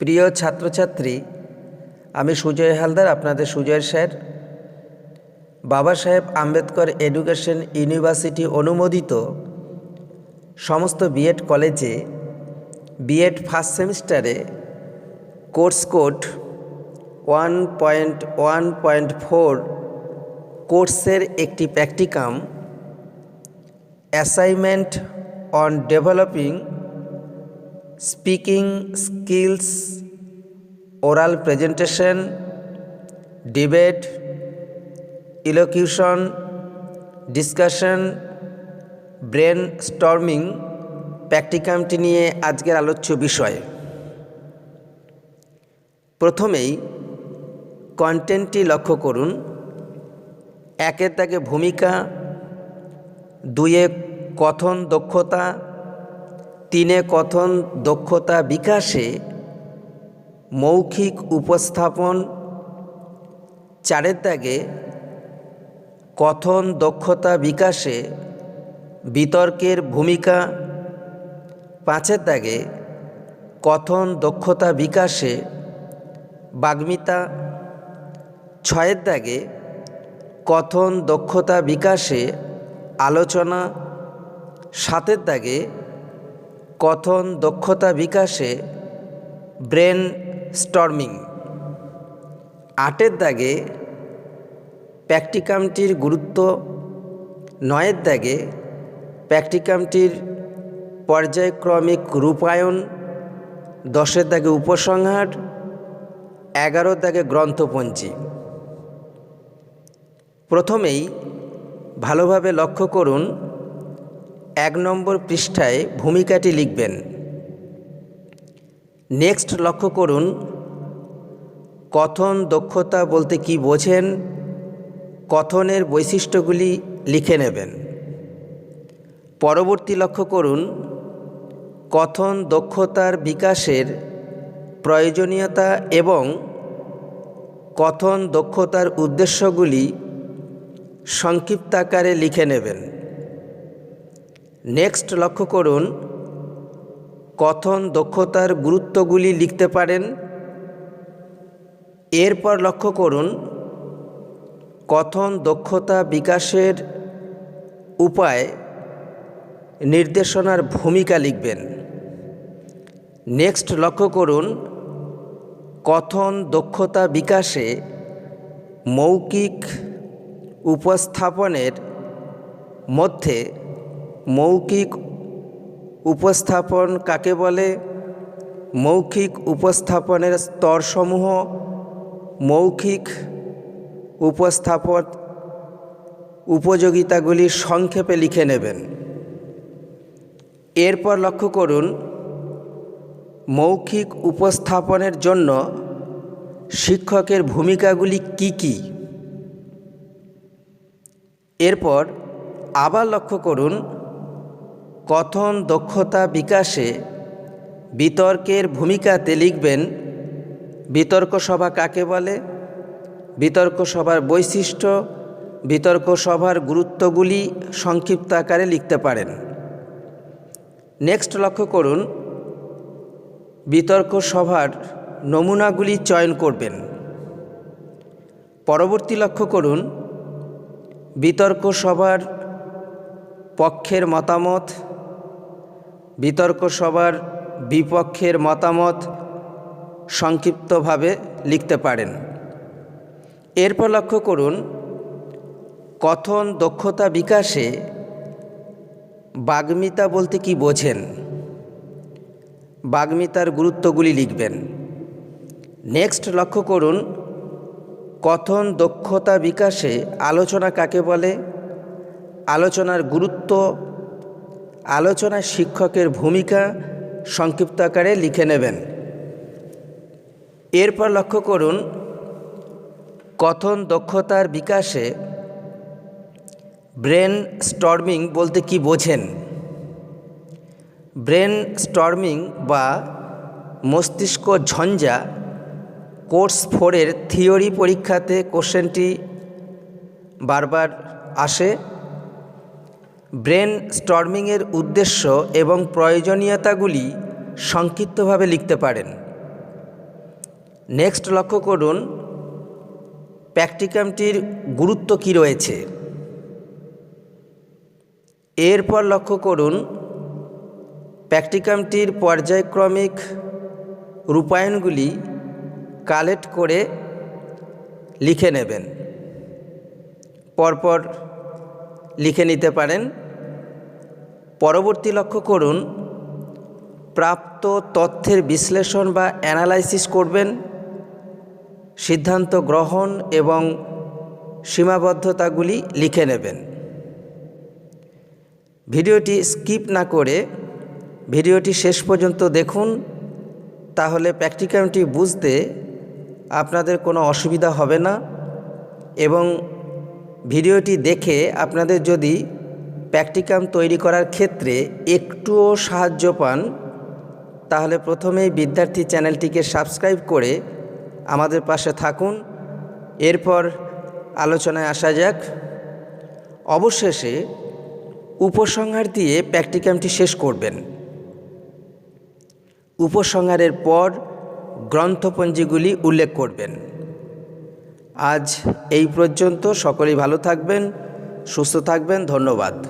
প্রিয় ছাত্রছাত্রী, আমি সুজয় হালদার, আপনাদের সুজয় স্যার। বাবা সাহেব আম্বেদকর এডুকেশন ইউনিভার্সিটি অনুমোদিত সমস্ত বিএড কলেজে বিএড ফার্স্ট সেমিস্টারে course code one point one point four কোর্সের একটি practicum, assignment on developing speaking skills, oral presentation, debate, elocution, discussion, brainstorming, প্র্যাকটিকামটি নিয়ে আজকের আলোচ্য বিষয়। প্রথমেই কন্টেন্টটি লক্ষ্য করুন। একের দাগে ভূমিকা দুয়ে কথন দক্ষতা তিনে কথন দক্ষতা বিকাশে মৌখিক উপস্থাপন চারের দাগে কথন দক্ষতা বিকাশে বিতর্কের ভূমিকা পাঁচের দাগে কথন দক্ষতা বিকাশে বাগ্মিতা ছয়ের দাগে কথন দক্ষতা বিকাশে আলোচনা সাতের দাগে কথন দক্ষতা বিকাশে ব্রেন স্টর্মিং। আটের দাগে প্র্যাকটিকামটির গুরুত্ব, নয়ের দাগে প্র্যাকটিকামটির পর্যায়ক্রমিক রূপায়ণ, দশের দাগে উপসংহার এগারো দাগে গ্রন্থপঞ্জি। প্রথমেই ভালোভাবে লক্ষ্য করুন এক নম্বর পৃষ্ঠায় ভূমিকাটি লিখবেন। নেক্সট লক্ষ্য করুন। কথন দক্ষতা বলতে কি বোঝেন? কথনের বৈশিষ্ট্যগুলি লিখে নেবেন। পরবর্তী লক্ষ্য করুন। কথন দক্ষতার বিকাশের প্রয়োজনীয়তা এবং কথন দক্ষতার উদ্দেশ্যগুলি সংক্ষিপ্ত আকারে লিখে নেবেন। নেক্সট লক্ষ্য করুন, কথন দক্ষতার গুরুত্বগুলি লিখতে পারেন। এরপর লক্ষ্য করুন, কথন দক্ষতা বিকাশের উপায় নির্দেশনার ভূমিকা লিখবেন। নেক্সট লক্ষ্য করুন, কথন দক্ষতা বিকাশে মৌখিক উপস্থাপনের মধ্যে মৌখিক উপস্থাপন কাকে বলে? মৌখিক উপস্থাপনের স্তরসমূহ মৌখিক উপস্থাপন উপযোগিতাগুলি সংক্ষেপে লিখে নেবেন। এরপর লক্ষ্য করুন, মৌখিক উপস্থাপনের জন্য শিক্ষকের ভূমিকাগুলি কি কি? এরপর আবার লক্ষ্য করুন কথন দক্ষতা বিকাশে বিতর্কের ভূমিকাতে লিখবেন, বিতর্ক সভা কাকে বলে? বিতর্ক সভার বৈশিষ্ট্য, বিতর্ক সভার গুরুত্বগুলি সংক্ষিপ্ত আকারে লিখতে পারেন। নেক্সট লক্ষ্য করুন, বিতর্ক সভার নমুনাগুলি চয়ন করবেন। পরবর্তী লক্ষ্য করুন, বিতর্ক সভার পক্ষের মতামত বিতর্ক সবার বিপক্ষের মতামত সংক্ষিপ্তভাবে লিখতে পারেন। এরপর লক্ষ্য করুন, কথন দক্ষতা বিকাশে বাগ্মিতা বলতে কি বোঝেন? বাগ্মিতার গুরুত্বগুলি লিখবেন। নেক্সট লক্ষ্য করুন, কথন দক্ষতা বিকাশে আলোচনা কাকে বলে? আলোচনার গুরুত্ব আলোচনা শিক্ষকের ভূমিকা সংক্ষিপ্ত আকারে লিখে নেবেন। এরপর লক্ষ্য করুন, কথন দক্ষতার বিকাশে ব্রেন স্টর্মিং বলতে কি বোঝেন? ব্রেন স্টর্মিং বা মস্তিষ্ক ঝঞ্ঝা কোর্স ফোরের থিওরি পরীক্ষাতে কোশ্চেনটি বারবার আসে। ব্রেন স্টর্মিংয়ের উদ্দেশ্য এবং প্রয়োজনীয়তাগুলি সংক্ষিপ্তভাবে লিখতে পারেন। নেক্সট লক্ষ্য করুন প্র্যাকটিকামটির গুরুত্ব কী রয়েছে। এরপর লক্ষ্য করুন প্র্যাকটিকামটির পর্যায়ক্রমিক রূপায়ণগুলি কালেক্ট করে লিখে নেবেন। পরপর লিখে নিতে পারেন। পরবর্তী লক্ষ্য করুন, প্রাপ্ত তথ্যের বিশ্লেষণ বা অ্যানালাইসিস করবেন, সিদ্ধান্ত গ্রহণ এবং সীমাবদ্ধতাগুলি লিখে নেবেন। ভিডিওটি স্কিপ না করে ভিডিওটি শেষ পর্যন্ত দেখুন, তাহলে প্র্যাকটিকামটি বুঝতে আপনাদের কোনো অসুবিধা হবে না এবং ভিডিওটি দেখে আপনাদের যদি প্র্যাকটিকাম তৈরি করার ক্ষেত্রে একটুও সাহায্য পান, তাহলে প্রথমেই বিদ্যার্থী চ্যানেলটিকে সাবস্ক্রাইব করে আমাদের পাশে থাকুন। এরপর আলোচনায় আসা যাক। অবশেষে উপসংহার দিয়ে প্র্যাকটিকামটি শেষ করবেন। উপসংহারের পর গ্রন্থপঞ্জিগুলি উল্লেখ করবেন। আজ এই পর্যন্ত সকলেই ভালো থাকবেন, সুস্থ থাকবেন, ধন্যবাদ।